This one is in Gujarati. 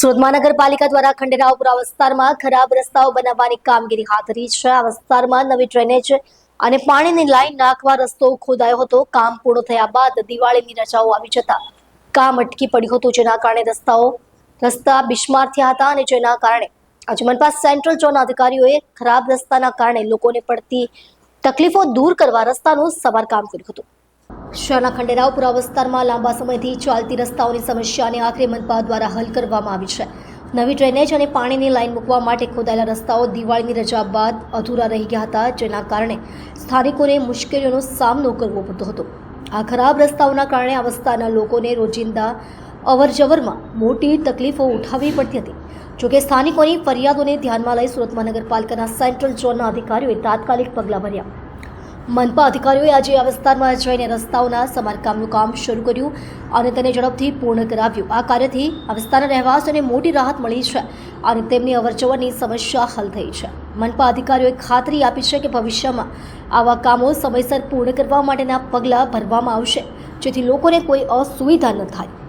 સુરત મહાનગરપાલિકા દ્વારા ખંડેરાવપુરા વિસ્તારમાં ખરાબ રસ્તાઓ બનાવવાની કામગીરી હાથ ધરી છે. આ વિસ્તારમાં નવી ડ્રેનેજ અને પાણીની લાઈન નાખવા રસ્તો ખોદાયો હતો. કામ પૂર્ણ થયા બાદ દિવાળીની રજાઓ આવી જતા કામ અટકી પડ્યું હતું, જેના કારણે રસ્તાઓ, રસ્તા બિસ્માર થયા હતા અને જેના કારણે આજે મનપા સેન્ટ્રલ ઝોન અધિકારીઓએ ખરાબ રસ્તાના કારણે લોકોને પડતી તકલીફો દૂર કરવા રસ્તાનું સમારકામ કર્યું હતું. શહેરના ખંડેરાવપુરા વિસ્તારમાં લાંબા સમયથી ચાલતી રસ્તાઓની સમસ્યાને આખરે મનપા દ્વારા હલ કરવામાં આવી છે. નવી ડ્રેનેજ અને પાણીની લાઈન મૂકવા માટે ખોદાયેલા રસ્તાઓ દિવાળીની રજા બાદ અધૂરા રહી ગયા હતા, જેના કારણે સ્થાનિકોને મુશ્કેલીઓનો સામનો કરવો પડતો હતો. આ ખરાબ રસ્તાઓના કારણે આ વિસ્તારના લોકોને રોજિંદા અવરજવરમાં મોટી તકલીફો ઉઠાવવી પડતી હતી. જોકે સ્થાનિકોની ફરિયાદોને ધ્યાનમાં લઈ સુરત મહાનગરપાલિકાના સેન્ટ્રલ ઝોનના અધિકારીઓએ તાત્કાલિક પગલાં ભર્યા. મનપા અધિકારીઓએ આજે આ વિસ્તારમાં જઈને રસ્તાઓના સમારકામનું કામ શરૂ કર્યું અને તેને ઝડપથી પૂર્ણ કરાવ્યું. આ કાર્યથી આ વિસ્તારના રહેવાસીઓને મોટી રાહત મળી છે અને તેમની અવરજવરની સમસ્યા હલ થઈ છે. મનપા અધિકારીઓએ ખાતરી આપી છે કે ભવિષ્યમાં આવા કામો સમયસર પૂર્ણ કરવા માટેના પગલાં ભરવામાં આવશે, જેથી લોકોને કોઈ અસુવિધા ન થાય.